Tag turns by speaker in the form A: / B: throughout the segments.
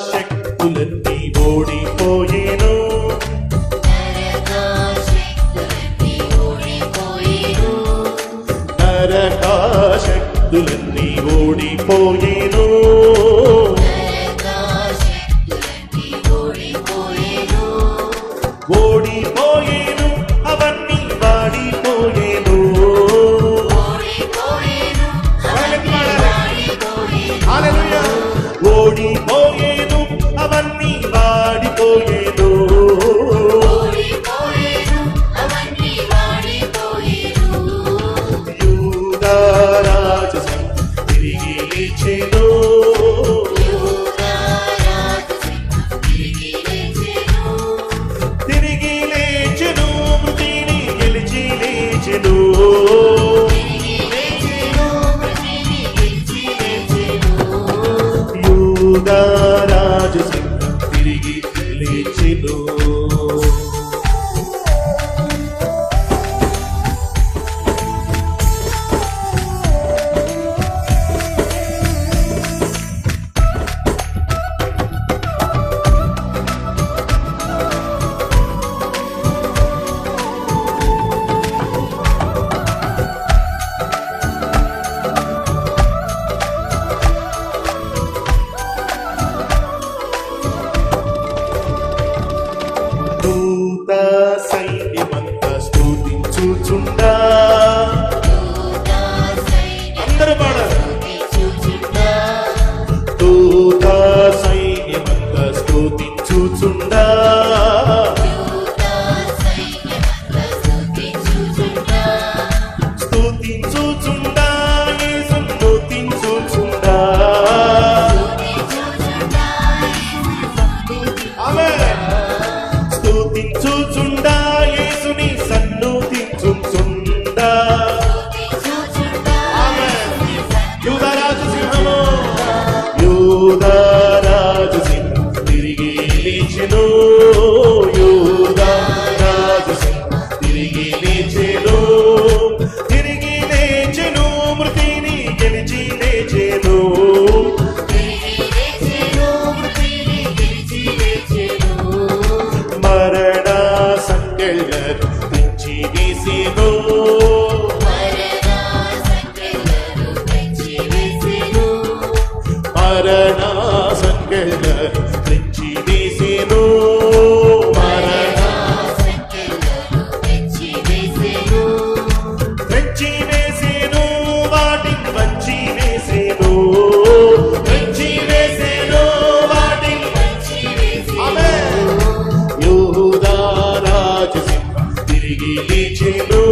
A: శక్తులన్నీ ఓడిపోయేను నరక శక్తులన్నీ ఓడిపోయేను ఓడిపోయేను అవన్నీ స్తుతించుచుండా యేసును స్తుతించుచుండా ఆమేన్ స్తుతించుచుండా యేసుని సన్నుతించుచుండా ఆమేన్ యూదరాజు సింహము యూదరాజు సింహం తిరిగి లేచెను. మరణ సంగళ్ళ తెచ్చి వేసేను మరణ తెచ్చి వేసేను వాటిని వంచి వేసేను తెచ్చి వేసేను వాటిని ఆమేన్ యూదా రాజసింహం తిరిగి లేచెను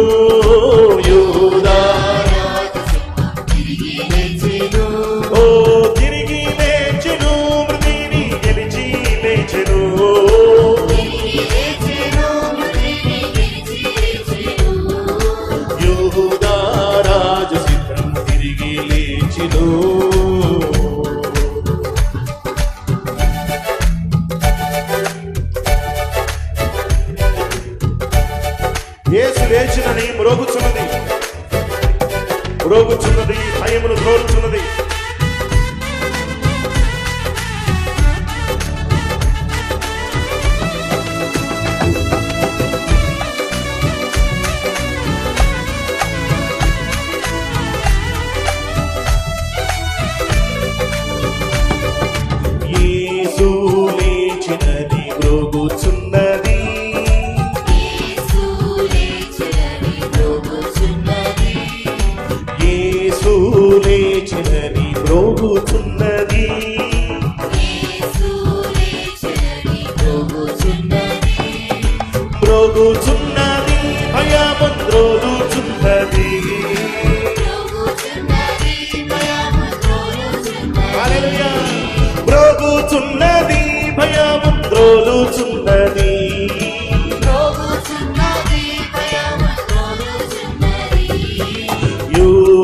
A: మ్రోగుచున్నది భయమును త్రోలుచున్నది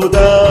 A: da.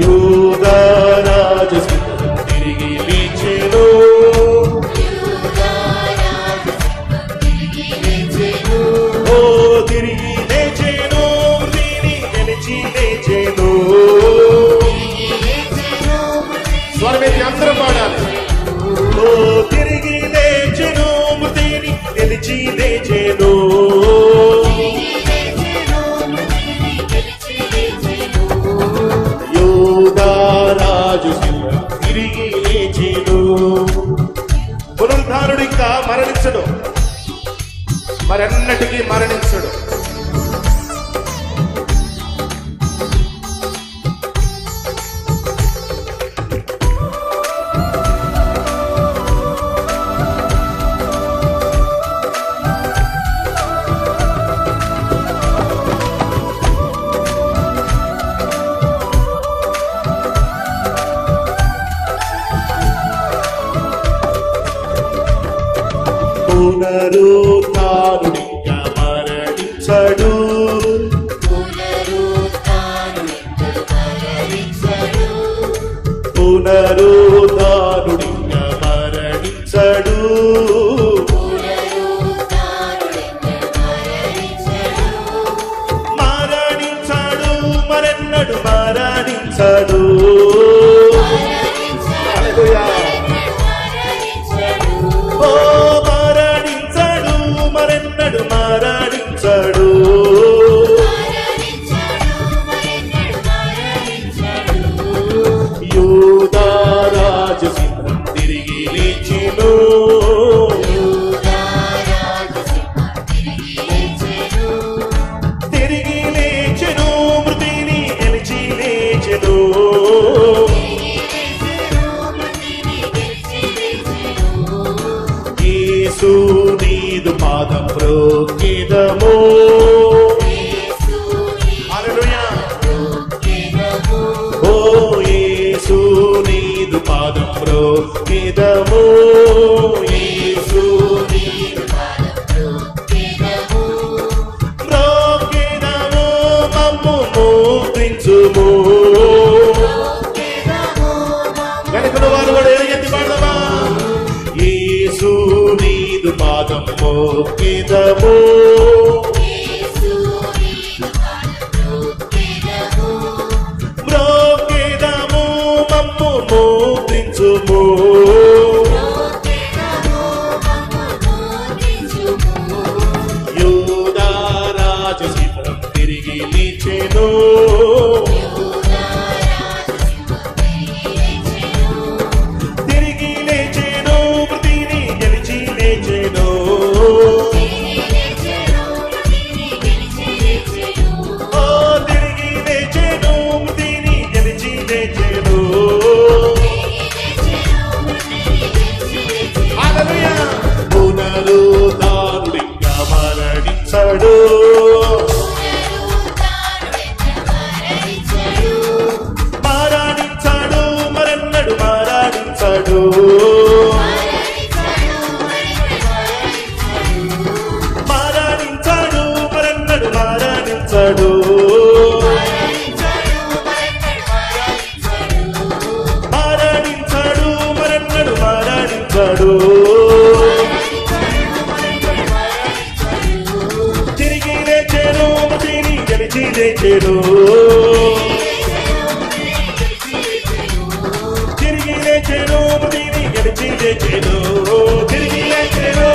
A: ajuda. పునరుతానునిక మరణించడు పునరుతానునిక మరణించడు మరణించడు మరెన్నడు మరణించడు. నీదు పాదంలో నిదము. యేసు నీదు పాదంలో నిదము. రోకిదము మమ్ము మోపించుము. వెనుకన వారు కూడా ఎత్తి పాడదామా? యేసు నీదు పాదము నిదము. లేచెను తిరిగి లేచెను నీవి గెలిచి లేచెను. తిరిగి లేచెను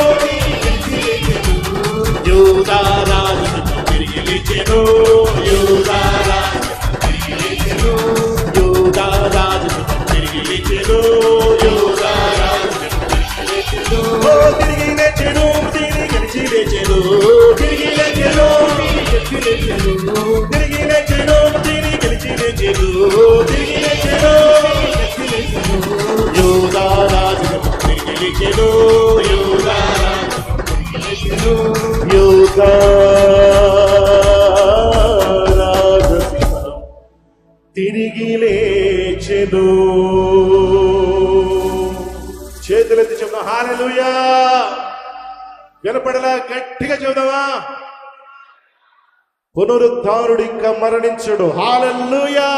A: యూదారాజు తిరిగి లేచెను. యూదారాజు తిరిగి లేచెను యూదారాజు తిరిగి లేచెను యూదారాజు తిరిగి లేచెను. తిరిగి గెలిచి లేచెను తిరిగి లేచెను తిరిగి లేచెను. తిరిగి లేచెను. చేతులెత్తి చెప్దాం హాలెలూయా వినపడలా గట్టిగా చెబుదామా? పునరుద్ధారుడు ఇంకా మరణించడు. హాలెలూయా